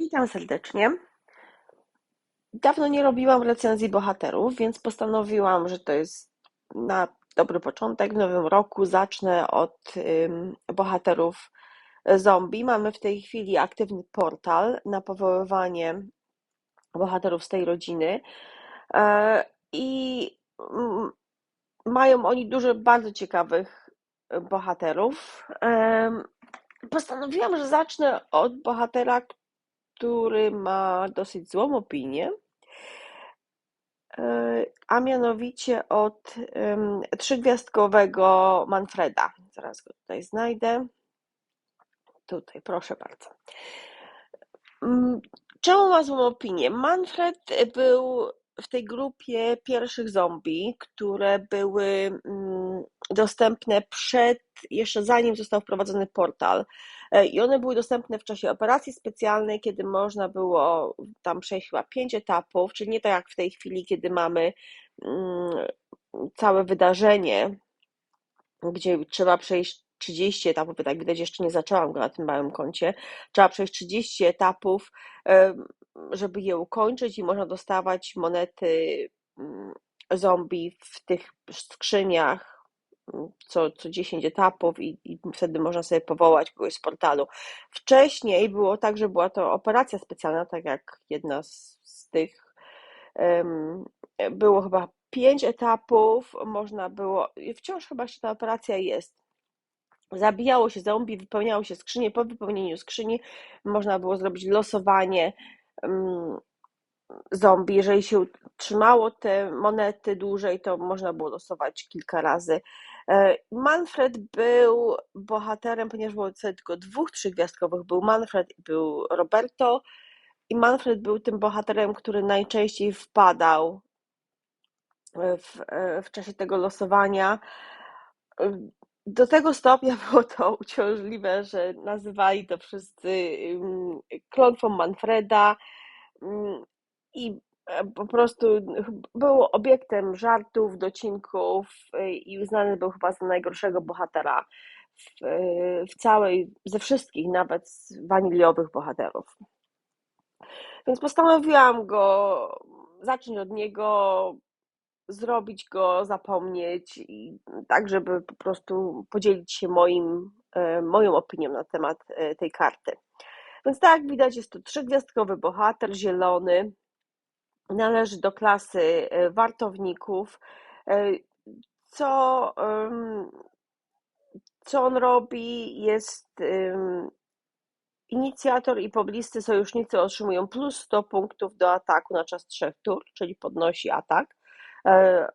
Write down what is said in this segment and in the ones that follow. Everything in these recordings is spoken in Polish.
Witam serdecznie. Dawno nie robiłam recenzji bohaterów, więc postanowiłam, że to jest na dobry początek. W nowym roku zacznę od bohaterów zombie. Mamy w tej chwili aktywny portal na powoływanie bohaterów z tej rodziny. E, I mm, mają oni dużo bardzo ciekawych bohaterów. Postanowiłam, że zacznę od bohatera, który ma dosyć złą opinię, e, a mianowicie od trzygwiazdkowego Manfreda. Zaraz go tutaj znajdę. Tutaj, proszę bardzo. Mm, czemu ma złą opinię? Manfred był w tej grupie pierwszych zombie, które były mm, dostępne przed, jeszcze zanim został wprowadzony portal. E, I one były dostępne w czasie operacji specjalnej, kiedy można było tam przejść chyba pięć etapów, czyli nie tak jak w tej chwili, kiedy mamy mm, całe wydarzenie, gdzie trzeba przejść 30 etapów, tak widać, jeszcze nie zaczęłam go na tym małym koncie. Trzeba przejść 30 etapów, żeby je ukończyć i można dostawać monety mm, zombie w tych skrzyniach co, co 10 etapów i, i wtedy można sobie powołać kogoś z portalu. Wcześniej było tak, że była to operacja specjalna, tak jak jedna z, z tych um, było chyba pięć etapów, można było, wciąż chyba jeszcze ta operacja jest, zabijało się zombie, wypełniało się skrzynie, po wypełnieniu skrzyni można było zrobić losowanie zombie. Jeżeli się trzymało te monety dłużej, to można było losować kilka razy. E, Manfred był bohaterem, ponieważ było tylko dwóch trzygwiazdkowych. Był Manfred i był Roberto. I Manfred był tym bohaterem, który najczęściej wpadał w, e, w czasie tego losowania do tego stopnia było to uciążliwe, że nazywali to wszyscy klątwą Manfreda i e, po prostu był obiektem żartów, docinków e, i uznany był chyba za najgorszego bohatera w, e, w całej, ze wszystkich, nawet waniliowych bohaterów. Więc postanowiłam go zacząć od niego, zrobić go, zapomnieć i tak, żeby po prostu podzielić się moim, e, moją opinią na temat e, tej karty. Więc tak jak widać, jest to trzygwiazdkowy bohater, zielony, należy do klasy e, wartowników. Co, co on robi? Jest inicjator i pobliscy sojusznicy otrzymują plus 100 punktów do ataku na czas trzech tur, czyli podnosi atak. E,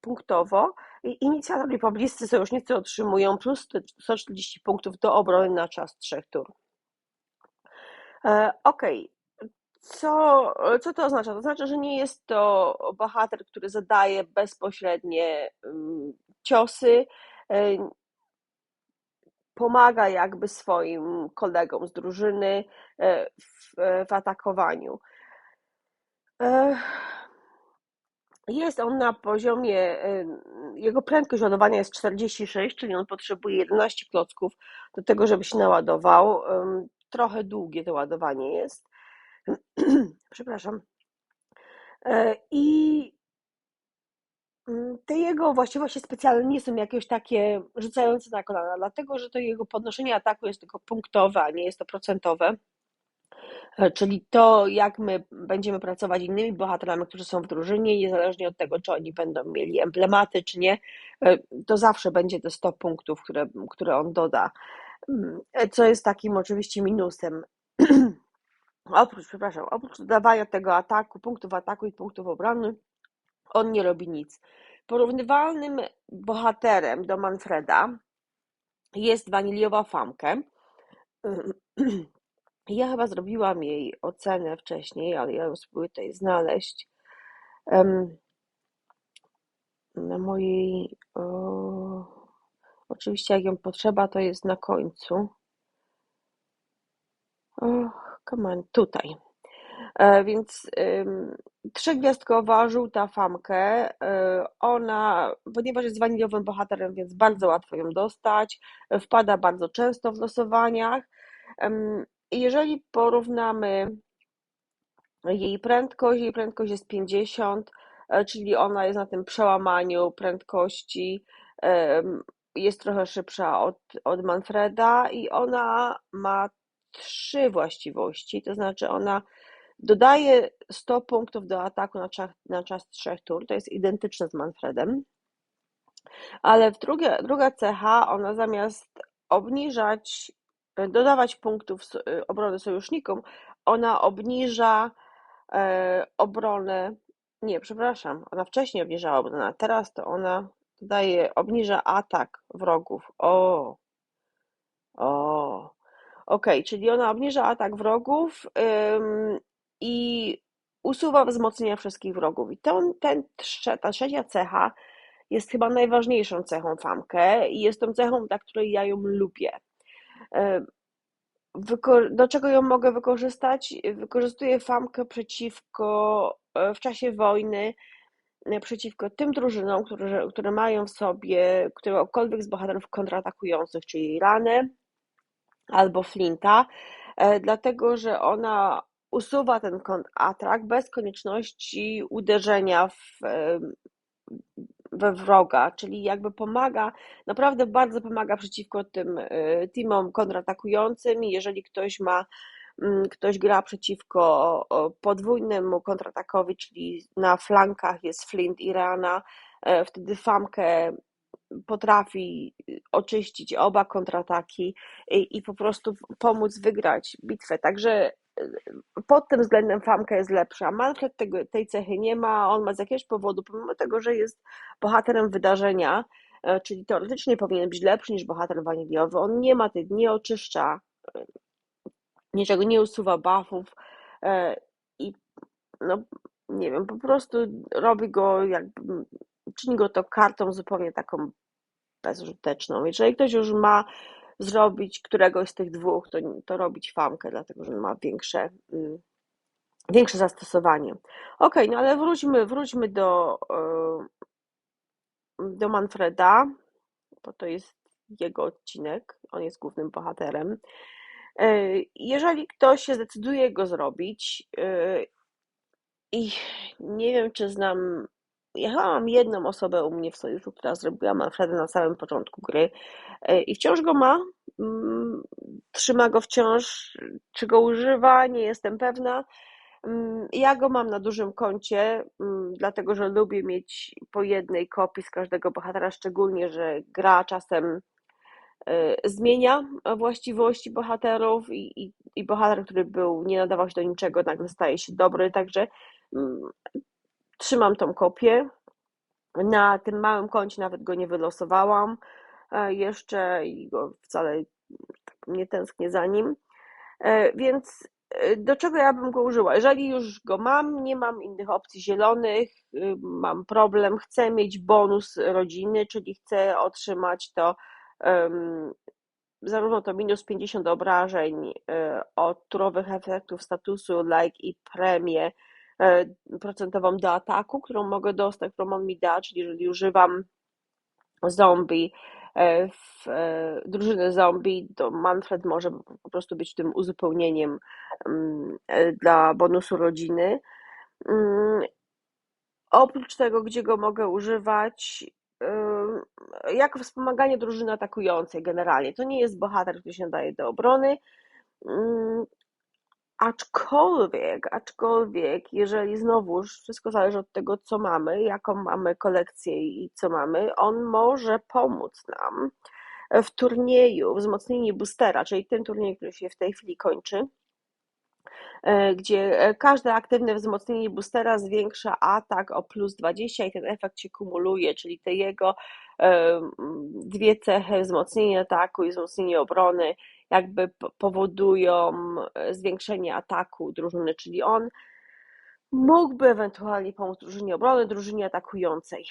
punktowo. Inicjator i pobliscy sojusznicy otrzymują plus 140 punktów do obrony na czas trzech tur. E, ok. Co, co to oznacza? To znaczy, że nie jest to bohater, który zadaje bezpośrednie mm, ciosy, e, pomaga jakby swoim kolegom z drużyny w, w atakowaniu. Jest on na poziomie, jego prędkość ładowania jest 46, czyli on potrzebuje 11 klocków do tego, żeby się naładował. Trochę długie to ładowanie jest. Przepraszam. E, I mm, te jego właściwości specjalne nie są jakieś takie rzucające na kolana, dlatego że to jego podnoszenie ataku jest tylko punktowe, a nie jest to procentowe. E, czyli to, jak my będziemy pracować innymi bohaterami, którzy są w drużynie, niezależnie od tego, czy oni będą mieli emblematy, czy nie, e, to zawsze będzie te 100 punktów, które, które on doda. Mm, co jest takim oczywiście minusem. oprócz, przepraszam, oprócz dodawania tego ataku, punktów ataku i punktów obrony, on nie robi nic. Porównywalnym bohaterem do Manfreda jest waniliowa famkę. Ja chyba zrobiłam jej ocenę wcześniej, ale ja ją spróbuję tutaj znaleźć. Na mojej. O, oczywiście, jak ją potrzeba, to jest na końcu. O, come on, tutaj. E, więc trzygwiazdkowa, żółta famkę. E, ona, ponieważ jest waniliowym bohaterem, więc bardzo łatwo ją dostać. Wpada bardzo często w losowaniach. jeżeli porównamy jej prędkość, jej prędkość jest 50, e, czyli ona jest na tym przełamaniu prędkości, jest trochę szybsza od, od Manfreda i ona ma trzy właściwości, to znaczy ona dodaje 100 punktów do ataku na czas, na czas trzech tur, to jest identyczne z Manfredem, ale w drugie, druga cecha, ona zamiast obniżać, dodawać punktów obrony sojusznikom, ona obniża e, obronę, nie, przepraszam, ona wcześniej obniżała obronę, teraz to ona dodaje, obniża atak wrogów. O, o, ok, czyli ona obniża atak wrogów ym, i usuwa wzmocnienia wszystkich wrogów. I ten, ten, ta trzecia cecha jest chyba najważniejszą cechą Famkę i jest tą cechą, dla której ja ją lubię. Do czego ją mogę wykorzystać? Wykorzystuję Famkę przeciwko, e, w czasie wojny, e, przeciwko tym drużynom, które, które mają w sobie któregokolwiek z bohaterów kontratakujących, czyli Ranę albo Flinta, e, dlatego że ona usuwa ten kontratak bez konieczności uderzenia w, we wroga, czyli jakby pomaga, naprawdę bardzo pomaga przeciwko tym y, teamom kontratakującym. Jeżeli ktoś ma, mm, ktoś gra przeciwko podwójnemu kontratakowi, czyli na flankach jest Flint i Rana, e, wtedy Famkę potrafi oczyścić oba kontrataki i, i po prostu pomóc wygrać bitwę. Także pod tym względem Famka jest lepsza. Manfred tego, tej cechy nie ma, on ma z jakiegoś powodu, pomimo tego, że jest bohaterem wydarzenia, e, czyli teoretycznie powinien być lepszy niż bohater waniliowy, on nie ma tych, nie oczyszcza e, niczego, nie usuwa buffów e, i no nie wiem, po prostu robi go jakby, czyni go to kartą zupełnie taką bezużyteczną. Jeżeli ktoś już ma zrobić któregoś z tych dwóch, to, to robić famkę, dlatego że ma większe, mm, większe zastosowanie. Ok, no ale wróćmy, wróćmy do, do Manfreda, bo to jest jego odcinek, on jest głównym bohaterem. E, jeżeli ktoś się zdecyduje go zrobić e, i nie wiem, czy znam mam jedną osobę u mnie w sojuszu, która zrobiła Manfreda na samym początku gry e, i wciąż go ma. Mm, trzyma go wciąż. Czy go używa? Nie jestem pewna. Mm, ja go mam na dużym koncie, mm, dlatego że lubię mieć po jednej kopii z każdego bohatera, szczególnie, że gra czasem e, zmienia właściwości bohaterów i, i, i bohater, który był, nie nadawał się do niczego, nagle staje się dobry, także Trzymam tą kopię. Na tym małym koncie nawet go nie wylosowałam e, jeszcze i go wcale tak nie tęsknię za nim. E, więc e, do czego ja bym go użyła? Jeżeli już go mam, nie mam innych opcji zielonych, mam problem, chcę mieć bonus rodziny, czyli chcę otrzymać to um, zarówno to minus 50 obrażeń od turowych efektów statusu, like i premię procentową do ataku, którą mogę dostać, którą on mi da, czyli jeżeli używam zombie e, w e, drużyny zombie, to Manfred może po prostu być tym uzupełnieniem mm, dla bonusu rodziny. Mm, oprócz tego, gdzie go mogę używać, jako wspomaganie drużyny atakującej generalnie. To nie jest bohater, który się nadaje do obrony. Aczkolwiek, aczkolwiek, jeżeli znowuż wszystko zależy od tego, co mamy, jaką mamy kolekcję i co mamy, on może pomóc nam w turnieju, wzmocnieniu boostera, czyli tym turnieju, który się w tej chwili kończy, e, gdzie każde aktywne wzmocnienie boostera zwiększa atak o plus 20 i ten efekt się kumuluje, czyli te jego e, dwie cechy, wzmocnienie ataku i wzmocnienie obrony jakby powodują e, zwiększenie ataku drużyny, czyli on mógłby ewentualnie pomóc drużynie obrony, drużynie atakującej.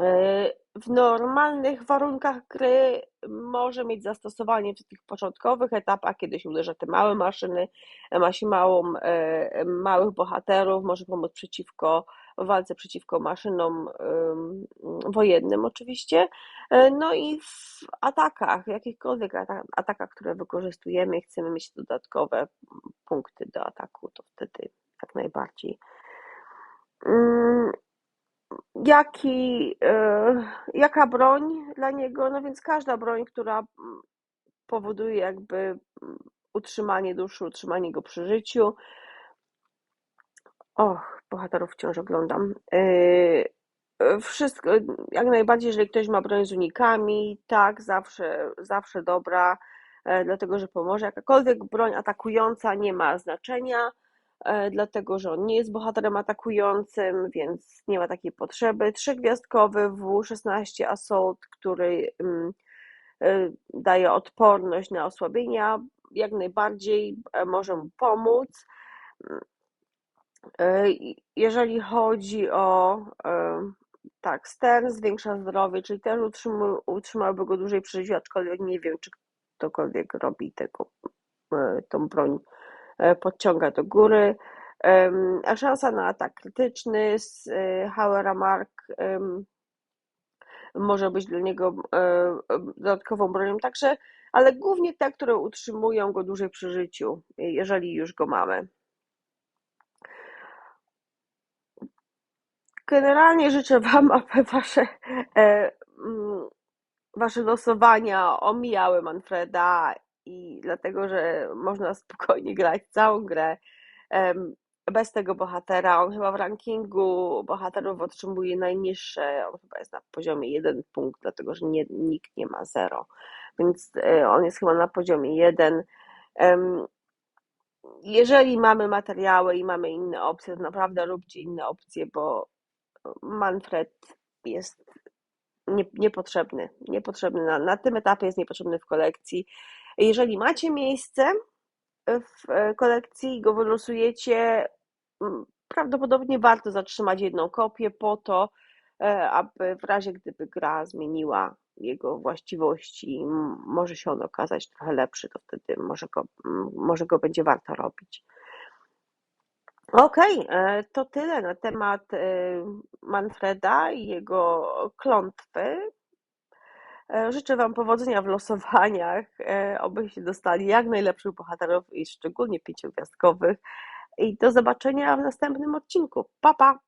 E, w normalnych warunkach gry może mieć zastosowanie w tych początkowych etapach, kiedy się uderza te małe maszyny, ma się małą, e, małych bohaterów, może pomóc przeciwko w walce przeciwko maszynom ym, wojennym oczywiście, E, no i w atakach, jakichkolwiek ata- atakach, które wykorzystujemy, chcemy mieć dodatkowe punkty do ataku, to wtedy jak najbardziej. Ym, Jaki, e, jaka broń dla niego? No więc każda broń, która mm, powoduje jakby mm, utrzymanie duszy, utrzymanie go przy życiu. Och, bohaterów wciąż oglądam. Yy, wszystko, jak najbardziej, jeżeli ktoś ma broń z unikami, tak, zawsze, zawsze dobra, e, dlatego że pomoże. Jakakolwiek broń atakująca nie ma znaczenia, e, dlatego że on nie jest bohaterem atakującym, więc nie ma takiej potrzeby. Trzygwiazdkowy W16 Assault, który mm, e, daje odporność na osłabienia, jak najbardziej może mu pomóc. E, jeżeli chodzi o e, tak, Stern zwiększa zdrowie, czyli też utrzymał, utrzymałby go dłużej przy życiu, aczkolwiek nie wiem, czy ktokolwiek robi tego, e, tą broń podciąga do góry. A szansa na atak krytyczny z Hauera Mark może być dla niego dodatkową bronią także, ale głównie te, które utrzymują go dłużej przy życiu, jeżeli już go mamy. Generalnie życzę Wam, aby Wasze, e, mm, wasze losowania omijały Manfreda i dlatego, że można spokojnie grać całą grę bez tego bohatera. On chyba w rankingu bohaterów otrzymuje najniższe, on chyba jest na poziomie 1 punkt, dlatego że nie, nikt nie ma 0, więc e, on jest chyba na poziomie 1. Jeżeli mamy materiały i mamy inne opcje, to naprawdę róbcie inne opcje, bo Manfred jest nie, niepotrzebny. Niepotrzebny na, na tym etapie jest niepotrzebny w kolekcji. Jeżeli macie miejsce w e, kolekcji i go wylosujecie, prawdopodobnie warto zatrzymać jedną kopię po to, e, aby w razie gdyby gra zmieniła jego właściwości, może się on okazać trochę lepszy, to wtedy może go, może go będzie warto robić. Okej, e, to tyle na temat e, Manfreda i jego klątwy. E, życzę Wam powodzenia w losowaniach, obyście dostali jak najlepszych bohaterów i szczególnie pięciogwiazdkowych. I do zobaczenia w następnym odcinku. Pa, pa!